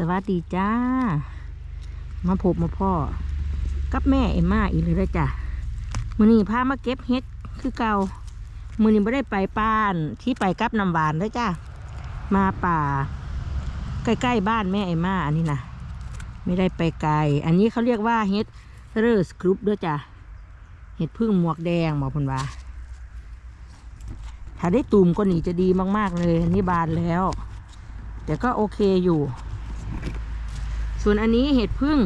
สวัสดีจ้า มาพบมาพ่อ กับแม่เอ็มมาอีกเลยด้จ้ะมือนี้พามาเก็บเฮ็ดคือเก่ามือนี้ไม่ได้ไปป้านที่ไปกับน้ำหวานเด้จ้ามาป่า ใกล้ๆบ้านแม่เอ็มมาอันนี้นะไม่ได้ไปไกล อันนี้เขาเรียกว่าเฮ็ดเรอสกรุปด้วยจ้ะเห็ดพึ่งหมวกแดงหมอพนวาถ้าได้ตูมก็หนีจะดีมาก ๆ เลย อันนี้บานแล้ว แต่ก็โอเคอยู่ ส่วนอันนี้เห็ดพึ่ง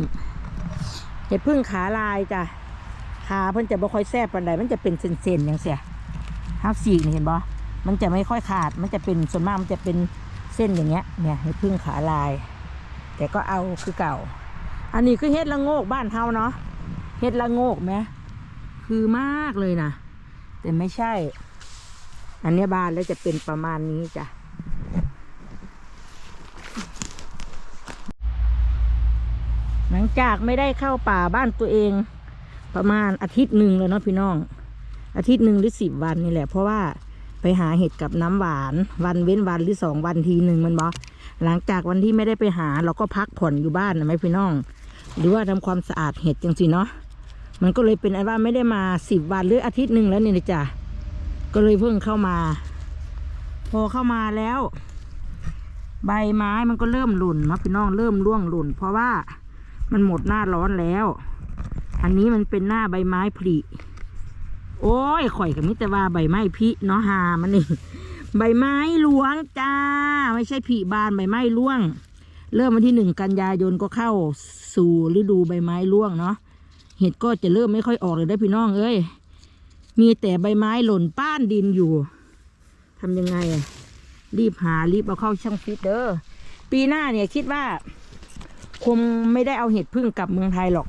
เห็ดพึ่งขาลายจ้ะ ขาเพิ่นจะบ่ค่อยแซ่บปานใดมันจะเป็นเส้นๆอย่างเสียห้าสีนี่เห็นบ่มันจะไม่ค่อยขาด มันจะเป็นส่วนมากมันจะเป็นเส้นอย่างเงี้ย เนี่ยเห็ดพึ่งขาลาย แต่ก็เอาคือเก่า อันนี้คือเห็ดละโงกบ้านเฮาเนาะ เห็ดละโงกไหมคือมากเลยนะ แต่ไม่ใช่ อันนี้บานแล้วจะเป็นประมาณนี้จ้ะ หลัง จากไม่ได้เข้าป่าบ้านตัวเอง ประมาณอาทิตย์หนึ่งเลยเนาะพี่น้อง อาทิตย์หนึ่งหรือสิบวันนี่แหละ เพราะว่าไปหาเห็ดกับน้ำหวาน วันเว้นวันหรือสองวันทีหนึ่งมันบอหลังจากวันที่ไม่ได้ไปหาเราก็พักผ่อนอยู่บ้านนะไหมพี่น้อง หรือว่าทำความสะอาดเห็ดจังสิเนาะมันก็เลยเป็นอันว่าไม่ได้มาสิบวันหรืออาทิตย์หนึ่งแล้วเนี่ยนะจ้ะก็เลยเพิ่งเข้ามา พอเข้ามาแล้ว ใบไม้มันก็เริ่มหล่นนาะพี่น้องเริ่มร่วงหล่นเพราะว่า มันหมดหน้าร้อนแล้ว อันนี้มันเป็นหน้าใบไม้ผลิโอ้ยข่อยกับมิตรว่าใบไม้พิเนาะหามันนี่ใบไม้หลวงจ้า ไม่ใช่ผลิบานใบไม้ร่วง เริ่มวันที่หนึ่งกันยายนก็เข้าสู่ฤดูใบไม้ร่วงเนาะเห็ดก็จะเริ่มไม่ค่อยออกเลยได้พี่น้องเอ้ยมีแต่ใบไม้หล่นป้านดินอยู่ทำยังไงอะรีบหารีบเอาเข้าช่างฟิตเด้อปีหน้าเนี่ยคิดว่า คงไม่ได้เอาเห็ดพึ่งกลับเมืองไทยหรอก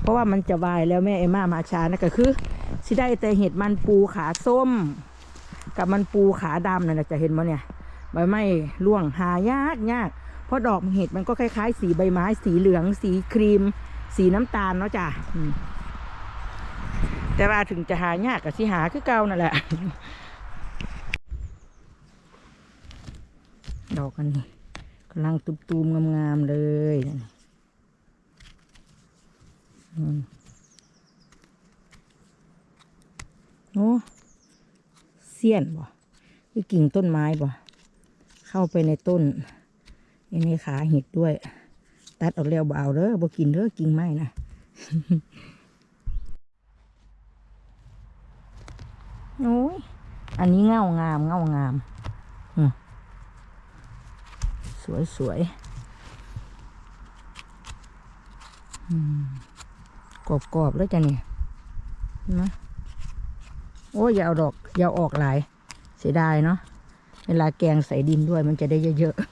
เพราะว่ามันจะวายแล้วแม่เอมมามาช้านะก็คือสิได้แต่เห็ดมันปูขาส้ม กับมันปูขาดำนั่นแหละจะเห็นมั้เนี่ยใบไม้ร่วงหายากยากเพราะดอกเห็ดมันก็คล้ายๆ สีใบไม้ สีเหลือง สีครีม สีน้ำตาลเนาะจ้ะแต่ว่าถึงจะหายากกับสิหาคือเก่านั่นแหละดอกอันนี้ กำลังตุมๆงามๆเลยนั่นอืมโอ้เสี้ยนบ่คือกิ่งต้นไม้บ่เข้าไปในต้นยังในขาเห็ดด้วย ตัดออกแล้วบ่เอาเด้อบ่กินเด้อกิ่งไม้นะโอ้ยอันนี้เงางามเงางาม วยสวยอืมกรอบกรอบๆแล้วจ้ะเนี่ยเห็นไหมโอ้ยอย่าเอาดอกอย่าเอาออกหลาย เสียดายเนาะเวลาแกงใส่ดินด้วยมันจะได้เยอะๆ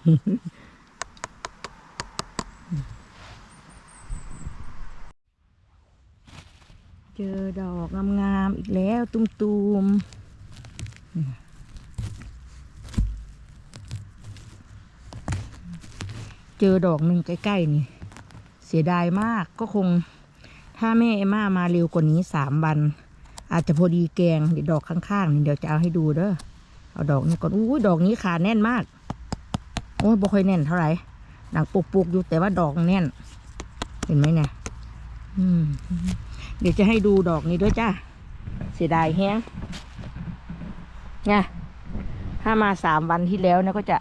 เจอดอกงามๆอีกแล้ว ตุ้มๆ เจอดอกหนึ่งใกล้ๆนี่ เสียดายมากก็คง ถ้าแม่เอม่ามาเร็วกว่านี้สามวัน อาจจะพอดีแกงเดี๋ยวดอกข้างๆนี่เดี๋ยวจะเอาให้ดูเด้อเอาดอกนี้ก่อนอู้ดอกนี้ขาแน่นมาก โอ้ยบ่ค่อยแน่นเท่าไหร่หนังปุกๆอยู่แต่ว่าดอกแน่น เห็นไหมเนี่ยเดี๋ยวจะให้ดูดอกนี้ด้วยจ้าเสียดายแฮงเนี่ยถ้ามาสามวันที่แล้วเนี่ยก็จะ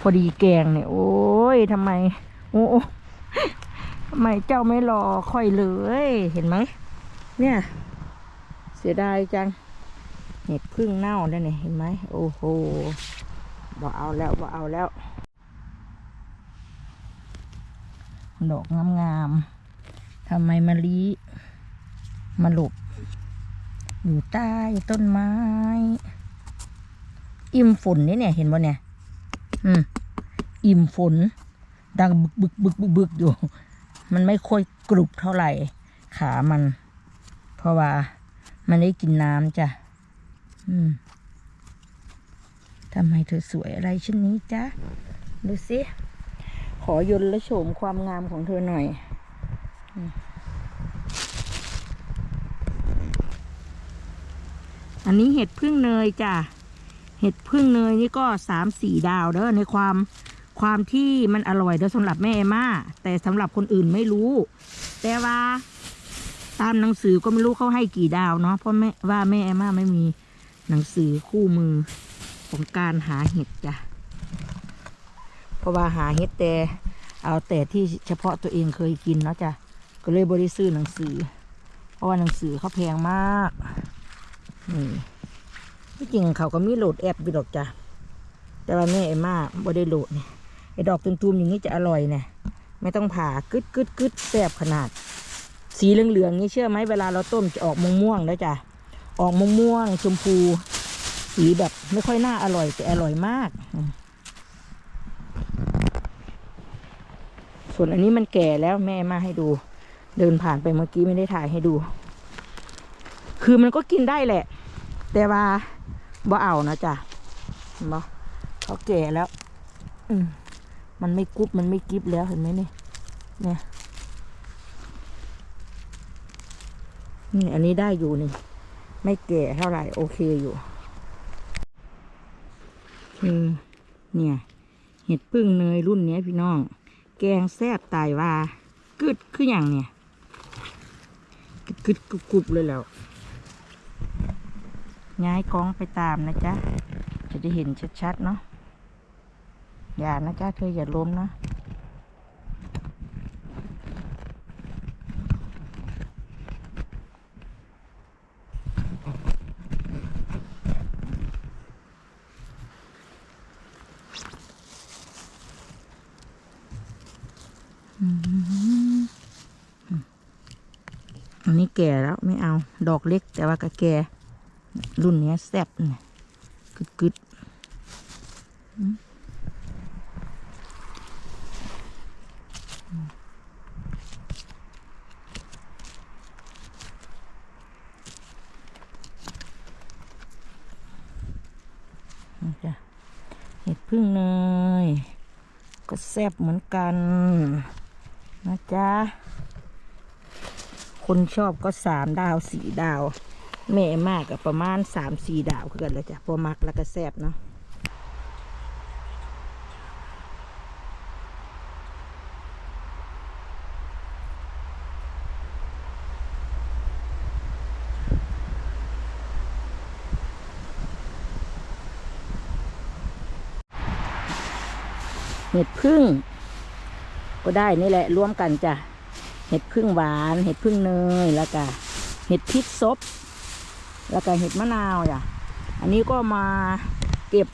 พอดีแกงเนี่ยโอ้ ยทำไมโอ้โอ้ทำไมเจ้าไม่รอค่อยเลยเห็นไหม เนี่ย เสียดายจัง เห็ดพึ่งเน่าได้เนี่ยเห็นไหมโอ้โหบ่เอาแล้วบ่เอาแล้ว ดอกงามๆทำไมมะลิมาหลบอยู่ใต้ต้นไม้ อิ่มฝนนี่เนี่ยเห็นบ่เนี่ย อืม อิ่มฝน ดังบึกบึกบึกบึกบึกอยู่ มันไม่ค่อยกรุบเท่าไหร่ ขามัน เพราะว่า มันได้กินน้ำจ้ะ อืมทำไมเธอสวยอะไรเช่นนี้จ๊ะ ดูสิ ขอยนและโฉมความงามของเธอหน่อย อันนี้เห็ดพึ่งเนยจ้ะ เห็ดพึ่งเนยนี่ก็สามสี่ดาวเด้อในความ ความที่มันอร่อยเด้อสำหรับแม่เอม่าแต่สำหรับคนอื่นไม่รู้ แต่ว่า ตามหนังสือก็ไม่รู้เขาให้กี่ดาวเนาะเพราะแม่ว่าแม่เอม่าไม่มีหนังสือคู่มือของการหาเห็ดจ้ะเพราะว่าหาเห็ดแต่เอาแต่ที่เฉพาะตัวเองเคยกินเนาะจ้ะก็เลยบริซื้อหนังสือ เพราะว่าหนังสือเขาแพงมากนี่ที่จริงเขาก็มีโหลดแอปอยู่ดอกจ้ะแต่ว่าแม่เอม่าบ่ได้โหลดเนี่ย ไอ้ดอกตุ่มๆอย่างนี้จะอร่อยเนี่ยไม่ต้องผ่ากึดกึดกึดแซ่บขนาด สีเหลืองๆนี่เชื่อไหมเวลาเราต้มจะออกม่วงๆแล้วจ้ะออกม่วงๆชมพู สีแบบไม่ค่อยน่าอร่อยแต่อร่อยมาก ส่วนอันนี้มันแก่แล้วแม่มาให้ดู เดินผ่านไปเมื่อกี้ไม่ได้ถ่ายให้ดู คือมันก็กินได้แหละ แต่ว่าบ่เอานะจ๊ะเห็นบ่เขาแก่แล้ว อืม มันไม่กรุบมันไม่กริบแล้วเห็นไหมนี่เนี่ยนี่อันนี้ได้อยู่นี่ ไม่แก่เท่าไหร่โอเคอยู่คือเนี่ย เห็ดพึ่งเนยรุ่นเนี้ยพี่น้อง แกงแซ่บตายว่ากึดคืออย่างเนี่ยกึดกึดกรุบกรุบเลยแล้วย้ายกล้องไปตามนะจ๊ะ จะได้เห็นชัดๆเนาะ อย่านะจ๊ะเธออย่าล้มนะอันนี้แก่แล้วไม่เอา ดอกเล็กแต่ว่าก็แก่รุ่นนี้แซ่บเนี่ยกึดกึดอืม จ้ะเห็ดพึ่งเนยก็แซ่บเหมือนกันนะจ๊ะคนชอบก็สามดาวสี่ดาว แม่มากกับประมาณสามสี่ดาวคือกันเลยจ้ะพอมักแล้วก็แซ่บเนาะ เห็ดพึ่ง ก็ได้นี่แหละรวมกันจ้ะเห็ดพึ่งหวาน เห็ดพึ่งเนยแล้วก็เห็ดพริกซบแล้วก็เห็ดมะนาวจ้ะอันนี้ก็มาเก็บ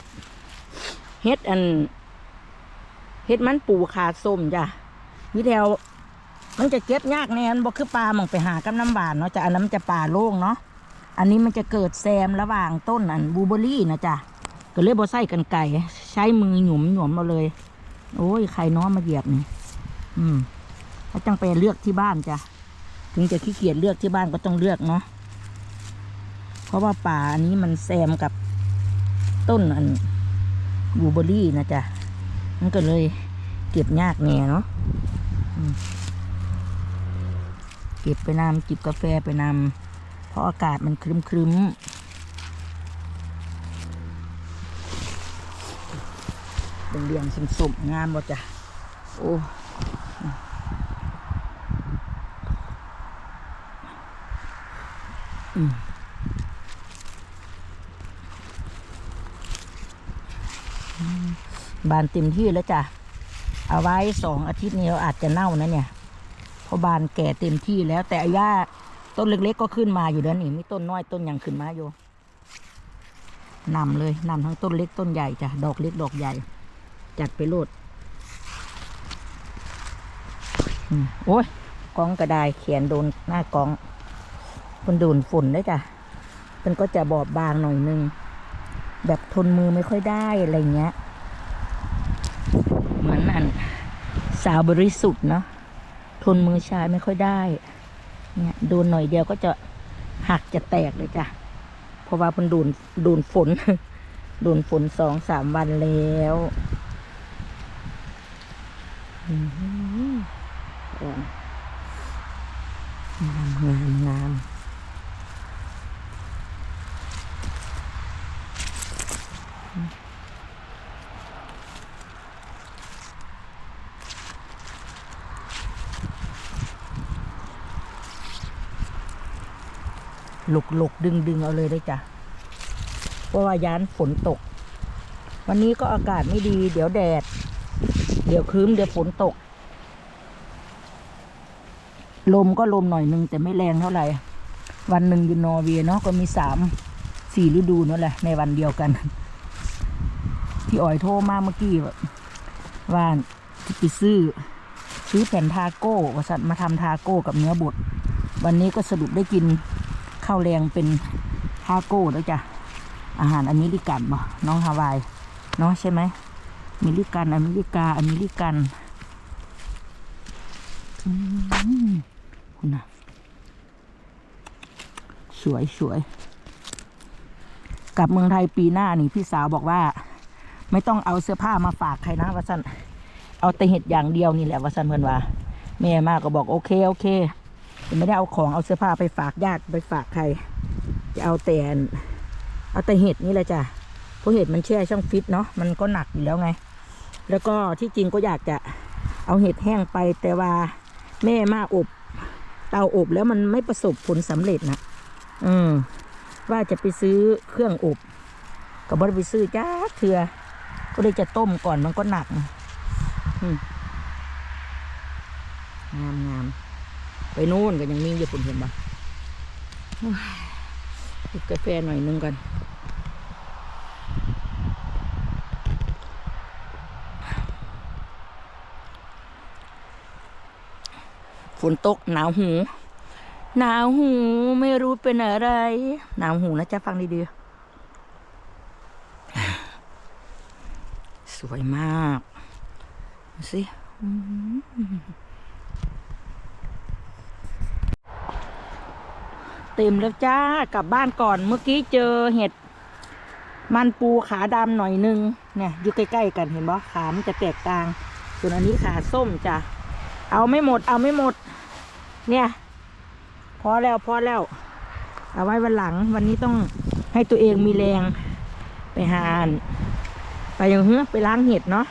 เห็ดอันเห็ดมันปูขาดส้มจ้ะวิแถวมันจะเก็บยากแน่นบอกคือปลาหมองไปหากับน้ำหวานเนาะจะอันนั้นมันจะป่าโล่งเนาะอันนี้มันจะเกิดแซมระหว่างต้นอันบูเบอรี่นะจ้ะก็เลยบอใส่กันไก่ ใช้มือหยุมหยุมมาเลย โอ้ยใครเน้อมาเหยียบนี่อืมถ้าจังไปเลือกที่บ้านจ้ะถึงจะขี้เกียจเลือกที่บ้านก็ต้องเลือกเนาะเพราะว่าป่าอันนี้มันแซมกับต้นอันบูเบอรี่นะจ๊ะมันก็เลยเก็บยากแน่เนาะเก็บไปนำจิบกาแฟไปนำเพราะอากาศมันครึ้มครึ้ม เป็นเรียงสมๆงามหมดจ้ะโอ้บานเต็มที่แล้วจ้ะ เอาไว้สองอาทิตย์นี้เราอาจจะเน่านะเนี่ย เพราะบานแก่เต็มที่แล้ว แต่อาย่าต้นเล็ก ๆ ก็ขึ้นมาอยู่แล้วนี่มีต้นน้อยต้นยังขึ้นมาอยู่นำเลยนำทั้งต้นเล็กต้นใหญ่จ้ะ ดอกเล็กดอกใหญ่ จัดไปโลดโอ้ยกองกระไดเขียนโดนหน้ากองมันโดนฝุ่นได้จ้ะมันก็จะบอบบางหน่อยนึง แบบทนมือไม่ค่อยได้อะไรเงี้ย เหมือนอันสาวบริสุทธิ์เนาะทนมือชายไม่ค่อยได้ เนี่ยโดนหน่อยเดียวก็จะหักจะแตกเลยจ้ะเพราะว่ามันโดนโดนฝนโดนฝนสองสามวันแล้ว งามงามงามหลกหลกดึงดึงเอาเลยได้จ้ะ เพราะว่าย้านฝนตก วันนี้ก็อากาศไม่ดี เดี๋ยวแดด เดี๋ยวครึ้มเดี๋ยวฝนตก ลมก็ลมหน่อยนึงแต่ไม่แรงเท่าไหร่ วันหนึ่งอยู่นอร์เวย์เนาะก็มีสามสี่ฤดูนั่นแหละ ในวันเดียวกันพี่อ๋อยโทรมาเมื่อกี้ว่าจะไปซื้อ ซื้อแผ่นทาโก้วสัตมาทำทาโก้กับเนื้อบด วันนี้ก็สรุปได้กินข้าวแรงเป็นทาโก้แล้วจ้ะอาหารอเมริกันบ่น้องฮาวายเนาะใช่ไหม มริกัน อเมริกา อเมริกันอืมคุณนะสวยสวยกลับเมืองไทยปีหน้านี่พี่สาวบอกว่า ไม่ต้องเอาเสื้อผ้ามาฝากใครนะวะสันเอาแต่เห็ดอย่างเดียวนี่แหละวะสันเพื่อนว่าแม่มากก็บอกโอเคโอเคไม่ได้เอาของเอาเสื้อผ้าไปฝากญาติไปฝากใคร จะเอาแต่เอาแต่เห็ดนี่แหละจ้ะเพราะเห็ดมันแช่ช่องฟิตเนาะมันก็หนักอยู่แล้วไง แล้วก็ที่จริงก็อยากจะเอาเห็ดแห้งไปแต่ว่าแม่มาอบเตาอบแล้วมันไม่ประสบผลสำเร็จนะอืมว่าจะไปซื้อเครื่องอบก็บ่ได้ไปซื้อจ้าเถื่อก็เลยจะต้มก่อนมันก็หนักงามงามไปนู่นก็ยังมีอยู่คุณเห็นปะจิบกาแฟหน่อยนึงก่อน ฝนตกหนาวหู หนาวหูไม่รู้เป็นอะไร หนาวหูนะจ๊ะฟังดีๆ สวยมากสิเต็มแล้วจ้ากลับบ้านก่อนเมื่อกี้เจอเห็ด มันปูขาดำหน่อยนึง เนี่ยอยู่ใกล้ๆกันเห็นบ่ขามันจะแตกต่าง ส่วนอันนี้ขาส้มจ้ะ เอาไม่หมด เอาไม่หมด เนี่ย พอแล้วพอแล้ว เอาไว้วันหลัง วันนี้ต้องให้ตัวเองมีแรง ไปหาอนไปอย่างเฮ้อไปล้างเห็ดเนาะ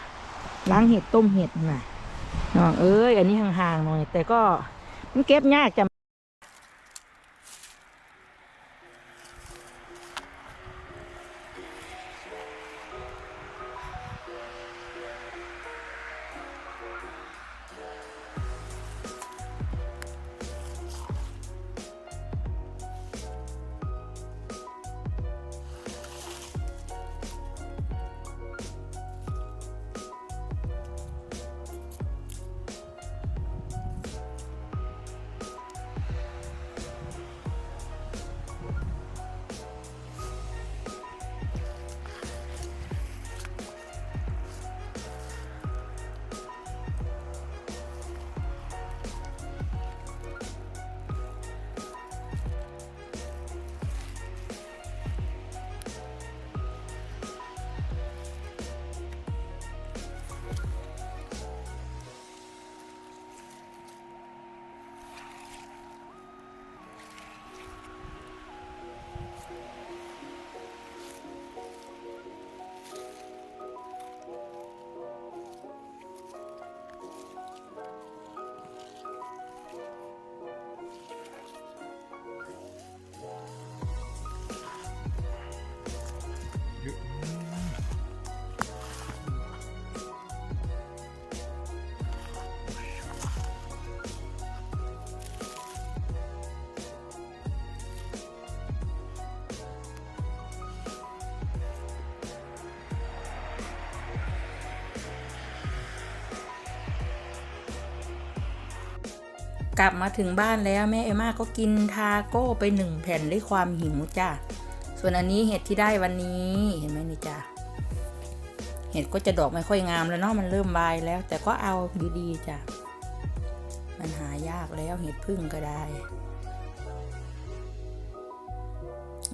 ล้างเห็ดต้มเห็ดน่ะน้องเอ้ยอันนี้ห่างๆหน่อย แต่ก็มันเก็บยากจ้ะ กลับมาถึงบ้านแล้วแม่เอมมาก็กินทาโก้ไปหนึ่งแผ่นด้วยความหิวจ้ะ ส่วนอันนี้เห็ดที่ได้วันนี้เห็นไหมนี่จ้ะ เห็ดก็จะดอกไม่ค่อยงามแล้วเนาะมันเริ่มบายแล้ว แต่ก็เอายดีๆจ้ะ มันหายากแล้วเห็ดพึ่งก็ได้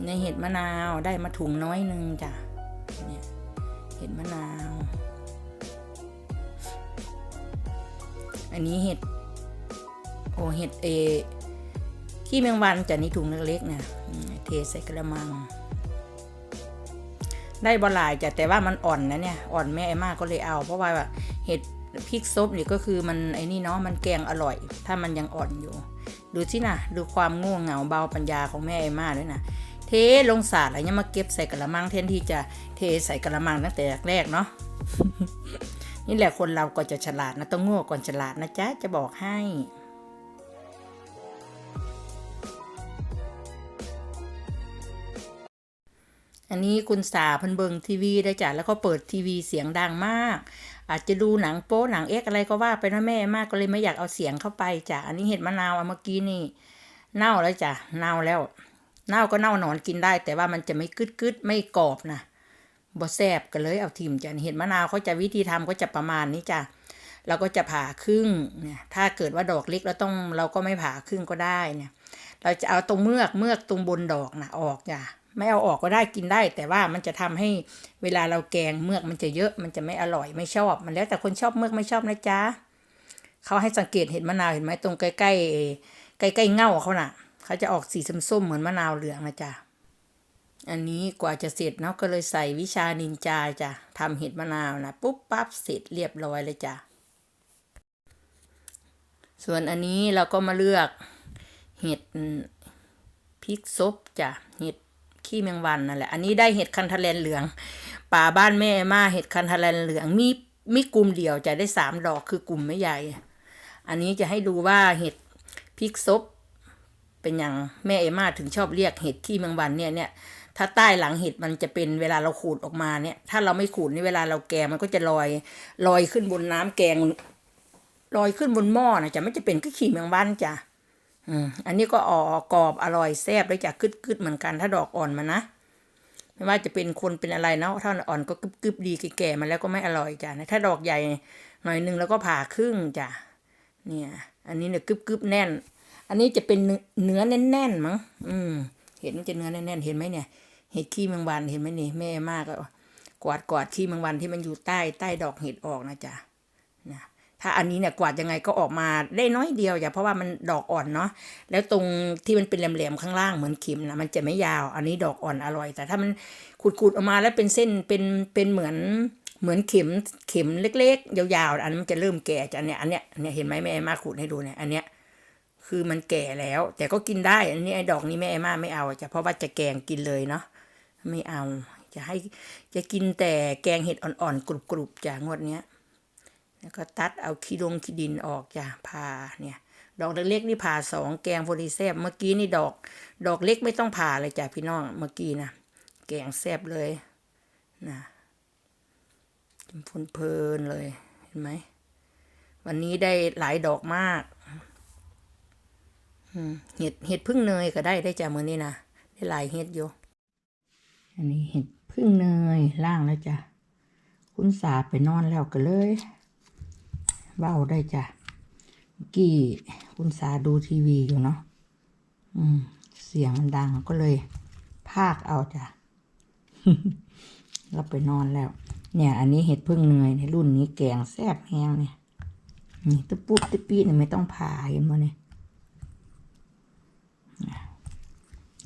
ในเห็ดมะนาวได้มาถุงน้อยหนึงจ้ะ เนี่ยเห็ดมะนาว อันนี้เห็ด โอเห็ดเอขี้แมงวันจากนี่ถุงเล็กๆเนี่ยเทใส่กระมัง ได้บหลายจ้ะแต่ว่ามันอ่อนนะเนี่ย อ่อนแม่ไอ้มากก็เลยเอา เพราะว่าเห็ดพริกซบนี่ก็คือมันไอ้นี่เนาะมันแกงอร่อย ถ้ามันยังอ่อนอยู่ ดูสินะดูความง่วงเหงาเบาปัญญาของแม่ไอ้มาด้วยนะเทลงสาดอะไรเนี่ยมาเก็บใส่กระมังแทนที่จะเทใส่กระมังตั้งแต่แรกเนาะนี่แหละคนเราก็จะฉลาดนะต้องโง่ก่อนฉลาดนะจ๊ะจะบอกให้ อันนี้คุณสาพันเบิงทีวีได้จ้ะแล้วก็เปิดทีวีเสียงดังมาก อาจจะดูหนังโป๊หนังเอ็กอะไรก็ว่าไปนะแม่มากก็เลยไม่อยากเอาเสียงเข้าไปจ้ะอันนี้เห็ดมะนาวเมื่อกี้นี่ เน่าแล้วจ้ะเน่าแล้ว เน่าก็เน่าหนอนกินได้ แต่ว่ามันจะไม่กึดกึดไม่กรอบนะบ่แซบก็เลยเอาทิมจ้ะเห็ดมะนาวเขาจะวิธีทำก็จะประมาณนี้จ้ะเราก็จะผ่าครึ่งเนี่ยถ้าเกิดว่าดอกเล็กเราต้องเราก็ไม่ผ่าครึ่งก็ได้เนี่ย เราจะเอาตรงเมือกเมือกตรงบนดอกนะออกจ้ะ ไม่เอาออกก็ได้กินได้ แต่ว่ามันจะทำให้เวลาเราแกงเมือกมันจะเยอะมันจะไม่อร่อยไม่ชอบ มันแล้วแต่คนชอบเมือกไม่ชอบนะจ๊ะเขาให้สังเกตเห็นมะนาวเห็นไหมตรงใกล้ๆใกล้ๆเง่าเขาน่ะเขาจะออกสีส้มๆเหมือนมะนาวเหลืองนะจ๊ะอันนี้กว่าจะเสร็จเนาะก็เลยใส่วิชานินจาจ้ะทำเห็ดมะนาวนะปุ๊บปั๊บเสร็จเรียบร้อยเลยจ้ะส่วนอันนี้เราก็มาเลือกเห็ดพริกซบจ้ะเห็ด ขี้แมงวันนั่นแหละ อันนี้ได้เห็ดคันทะเลนเหลือง ป่าบ้านแม่มาเห็ดคันทะเลนเหลืองมีมีกลุ่มเดียวจะได้สามดอกคือกลุ่มไม่ใหญ่ อันนี้จะให้ดูว่าเห็ดพริกซบเป็นอย่างแม่เอมาถึงชอบเรียกเห็ดขี้แมงวันเนี่ยเนี่ยถ้าใต้หลังเห็ดมันจะเป็นเวลาเราขูดออกมาเนี่ย ถ้าเราไม่ขูดนี่เวลาเราแกงมันก็จะลอยลอยขึ้นบนน้ำแกงลอยขึ้นบนหม้อนะจะไม่จะเป็นก็ขี้แมงวันจ้ะ อันนี้ก็ออกกรอบอร่อยแซ่บด้วยจากกึดกึดๆเหมือนกันถ้าดอกอ่อนมันะ ไม่ว่าจะเป็นคนเป็นอะไรเนาะถ้าอ่อนก็กึบกึบๆดีแก่ๆมาแล้วก็ไม่อร่อยจ้ะถ้าดอกใหญ่หน่อยนึงแล้วก็ผ่าครึ่งจ้ะเนี่ย อันนี้เนี่ยกึบกึบๆแน่น อันนี้จะเป็นเนื้อแน่นๆมั้งอืม เห็นจะเนื้อแน่นๆเห็นไหมเนี่ย เห็ดขี้แมงวันเห็นไหมนี่แม่มากก็กวาดกวาดขี้แมงวันที่มันอยู่ใต้ใต้ดอกเห็ดออกนะจ๊ะนะ ถ้าอันนี้เนี่ยกวาดยังไงก็ออกมาได้น้อยเดียวอย่าเพราะว่ามันดอกอ่อนเนาะแล้วตรงที่มันเป็นแหลมๆข้างล่างเหมือนเข็มนะมันจะไม่ยาว อันนี้ดอกอ่อนอร่อย แต่ถ้ามันขูดๆออกมาแล้วเป็นเส้นเป็นเป็นเหมือนเหมือนเข็มเข็มเล็ก ๆ ยาวๆอันนั้นมันจะเริ่มแก่จะเนี่ยอันเนี้ยเนี้ยเห็นไหมแม่ไอ้มาขูดให้ดูเนี่ยอันเนี้ยคือมันแก่แล้ว แต่ก็กินได้อันนี้ไอ้ดอกนี้แม่ไอ้มาไม่เอาจะเพราะว่าจะแกงกินเลยเนาะไม่เอาจะให้จะกินแต่แกงเห็ดอ่อนๆกรุบๆจ้ะงวดเนี้ย แล้วก็ตัดเอาขี้ดงขี้ดินออกจ้ะผ่าเนี่ย ดอกเล็กๆนี่ผ่าสองแกงโพดีแซบเมื่อกี้นี่ดอก ดอกเล็กไม่ต้องผ่าเลยจ้ะพี่น้องเมื่อกี้นะแกงแซบเลยนะกินเพลินเลยเห็นไหมวันนี้ได้หลายดอกมากอืมเห็ดเห็ดพึ่งเนยก็ได้ได้จ้ะมือนี้นะได้หลายเห็ดอยู่อันนี้เห็ดพึ่งเนยล่างแล้วจ้ะคุณสาไปนอนแล้วก็เลย เบาได้จ้ะเมื่อกี้คุณสาดูทีวีอยู่เนาะอืม เสียงมันดังก็เลยพากเอาจ้ะเราไปนอนแล้ว เนี่ย อันนี้เห็ดพึ่งเนยในรุ่นนี้แกงแซ่บแห้งเนี่ยนี่ตุ๊ปุ๊บตุ๊ปีเนี่ยไม่ต้องผ่าเห็นไหมเนี่ย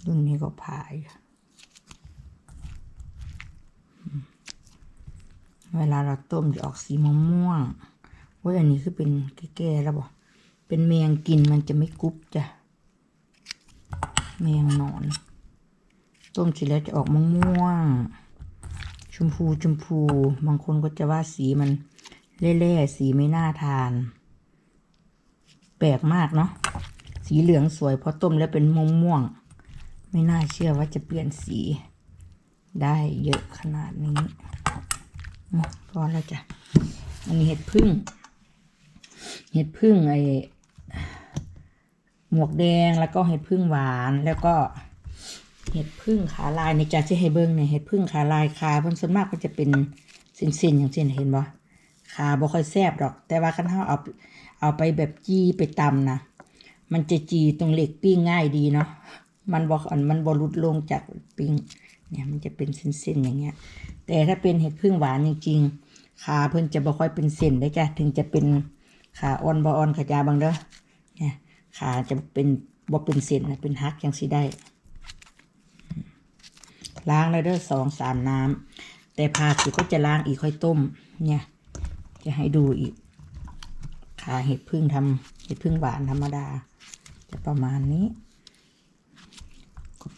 รุ่นนี้ก็ผ่าอยู่เวลาเราต้มจะออกสีม่วงๆ ว้ยอันนี้คือเป็นแก่ๆแล้วบอกเป็นแมงกินมันจะไม่กรุบจ้ะ แมงนอน ต้มเสร็จแล้วจะออกม่วงๆชมพูชมพู บางคนก็จะว่าสีมันเล่ๆสีไม่น่าทาน แปลกมากเนาะสีเหลืองสวยพอต้มแล้วเป็นม่วงม่วงๆไม่น่าเชื่อว่าจะเปลี่ยนสีได้เยอะขนาดนี้พอแล้วจ้ะ อันนี้เห็ดพึ่ง เห็ดพึ่งไอหมวกแดงแล้วก็เห็ดพึ่งหวานแล้วก็ เห็ดพึ่งขาลายในจ้าที่ให้เบิ้งเนี่ยเห็ดพึ่งขาลายขาเพิ่นส่วนมากก็จะเป็นเส้นๆอย่างเช่นเห็นบ่ขาบ่ค่อยแซ่บดอก แต่ว่าคันเฮาเอาเอาไปแบบจี้ไปตำนะมันจะจีตรงเหล็กปิ้งง่ายดีเนาะมันบ่อันมันบ่หลุดลงจากปิ้งเนี่ยมันจะเป็นเส้นๆอย่างเงี้ย แต่ถ้าเป็นเห็ดพึ่งหวานจริงๆขาเพิ่นจะบ่ค่อยเป็นเส้นได้จ้ะถึงจะเป็น ขาอ่อนบ่อ่อนขายาบางเด้อเนี่ยขาจะเป็นบ่เป็นเส้นนะเป็นฮักย่างสิได้ ล้างเลยเด้อสองสามน้ำแต่ผ่าเสร็จก็จะล้างอีกค่อยต้ม เนี่ย จะให้ดูอีก ขาเห็ดพึ่งทำเห็ดพึ่งหวานธรรมดา จะประมาณนี้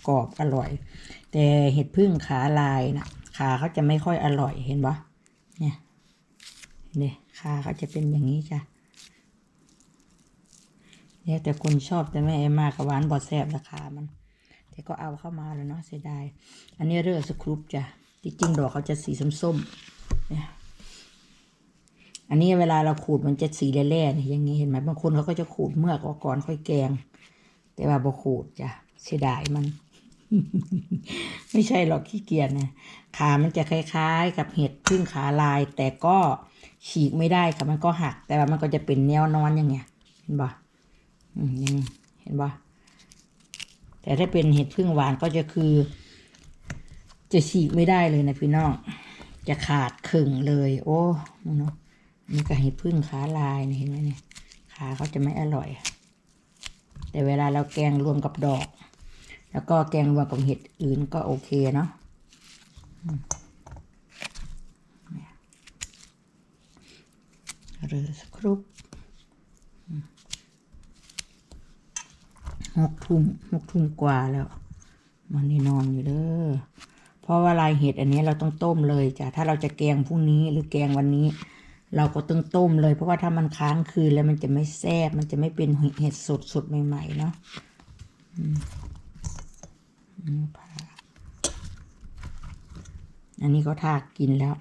กรอบอร่อย แต่เห็ดพึ่งขาลายนะขาเขาจะไม่ค่อยอร่อยเห็นปะเนี่ยเนี่ยขาเขาจะเป็นอย่างนี้จ้ะ เนี่ยแต่คนชอบแต่แม่เอ็มมากกับหวานบอดแซบราคามัน แต่ก็เอาเข้ามาแล้วเนาะเสียดาย อันนี้เรื่องสครุปจ้ะจริงๆดอกเขาจะสีส้มๆเนี่ยอันนี้เวลาเราขูดมันจะสีแร่ๆเนี่ยอย่างนี้เห็นไหมบางคนเขาก็จะขูดเมือกออกก่อนค่อยแกง แต่ว่าบ่ขูดจ้ะเสียดายมัน ไม่ใช่หรอกขี้เกียจนะขามันจะคล้าย ๆ กับเห็ดพึ่งขาลาย แต่ก็ฉีกไม่ได้ค่ะมันก็หัก แต่ว่ามันก็จะเป็นแนวนอนอย่างเงี้ยเห็นบ่ ยังเห็นบ่แต่ถ้าเป็นเห็ดพึ่งหวานก็จะคือ จะฉีกไม่ได้เลยนะพี่น้อง จะขาดขึงเลย โอ้เนาะนี่ก็เห็ดพึ่งขาลายเห็นไหมเนี่ยขาเขาจะไม่อร่อย แต่เวลาเราแกงรวมกับดอก แล้วก็แกงรวมกับเห็ดอื่นก็โอเคเนาะอืมเนี่ยเรือสครุปอืม หกทุ่มหกทุ่มกว่าแล้ว มันนี่นอนอยู่เด้อเพราะว่าลายเห็ดอันนี้เราต้องต้มเลยจ้ะถ้าเราจะแกงพรุ่งนี้หรือแกงวันนี้ เราก็ต้องต้มเลย เพราะว่าถ้ามันค้างคืนแล้วมันจะไม่แซ่บมันจะไม่เป็นเห็ดสดสดใหม่ๆเนาะอันนี้เขาทากกินแล้ว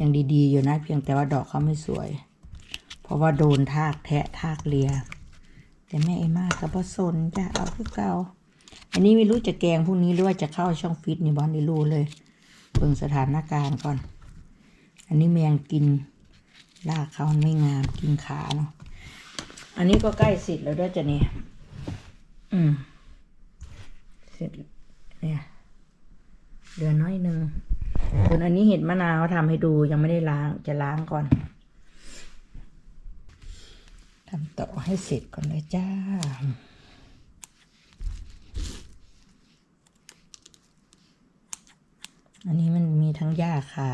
ยังดีๆอยู่นะเพียงแต่ว่าดอกเขาไม่สวย เพราะว่าโดนทากแทะทากเลีย แต่แม่เอมมากับพ่อสนจะเอาคือเก่าอันนี้ไม่รู้จะแกงพรุ่งนี้หรือว่าจะเข้าช่องฟิตนี่บอลได้รู้เลยเบิ่งสถานการณ์ก่อน อันนี้แมงกินรากเขาไม่งามกินขาเนาะอันนี้ก็ใกล้เสร็จแล้วด้วยจ้ะเนี่ยอืมเสร็จเนี่ยเหลือน้อยหนึ่งส่วนอันนี้เห็ดมะนาวทำให้ดูยังไม่ได้ล้างจะล้างก่อน ทำต่อให้เสร็จก่อนเลยจ้า อันนี้มันมีทั้งหญ้าคา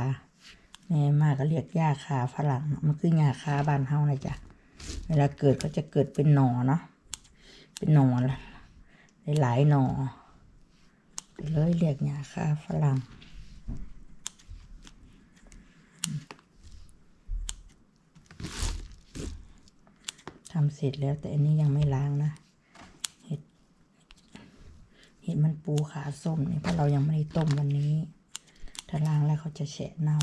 แม่มากก็เรียกหญ้าคาฝรั่ง มันคือหญ้าคาบ้านเฮานะจ๊ะเวลาเกิดก็จะเกิดเป็นหนอเนาะ เป็นหนอละหลายหนอเลยเรียกหญ้าคาฝรั่ง ทำเสร็จแล้วแต่อันนี้ยังไม่ล้างนะเห็ด เห็ดมันปูขาส้มเนี่ยเพราะเรายังไม่ได้ต้มวันนี้ ถ้าล้างแล้วเขาจะแฉะเน่า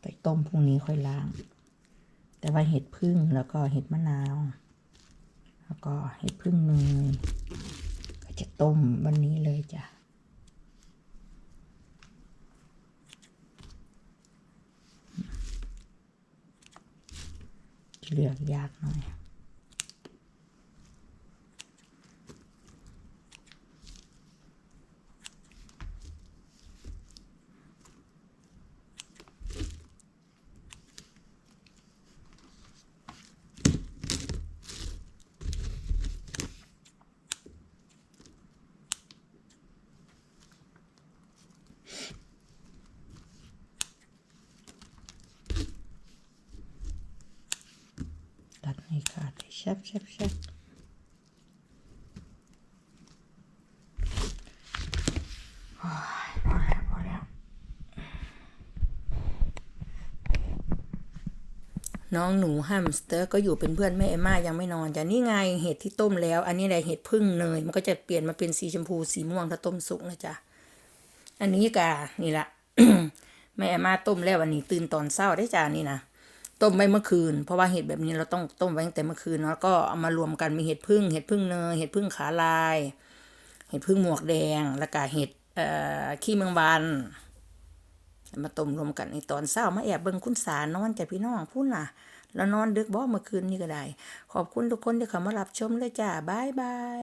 ไปต้มพรุ่งนี้ค่อยล้าง แต่ว่าเห็ดพึ่งแล้วก็เห็ดมะนาว แล้วก็เห็ดพึ่งเนยก็จะต้มวันนี้เลยจ้ะเลือกยากหน่อย ตัดให้ขาดเลยแชบแชบแชบโอ้ยพอแล้วพอแล้ว น้องหนูแฮมสเตอร์ก็อยู่เป็นเพื่อนแม่เอมายังไม่นอนจ้ะนี่ไงเห็ดที่ต้มแล้ว อันนี้แหละเห็ดพึ่งเนยมันก็จะเปลี่ยนมาเป็นสีชมพูสีม่วงถ้าต้มสุกนะจ๊ะอันนี้กานี่ละแม่เอมาต้มแล้ววันนี้ตื่นตอนเช้าได้จ้านี่นะต้มไว้เมื่อคืน เพราะว่าเห็ดแบบนี้เราต้องต้มไว้ตั้งแต่เมื่อคืนเนาะก็เอามารวมกันมีเห็ดพึ่งเห็ดพึ่งเนยเห็ดพึ่งขาลาย เห็ดพึ่งหมวกแดงแล้วก็เห็ดเอ่อขี้เมืองบาน มาต้มรวมกันในตอนเศร้ามาแอบเบิ่งคุณสานอนจ้ะพี่น้องพูดน่ะ แล้วนอนดึกบ่เมื่อคืนนี่ก็ได้ ขอบคุณทุกคนที่เข้ามารับชมเลยจ้าบายบาย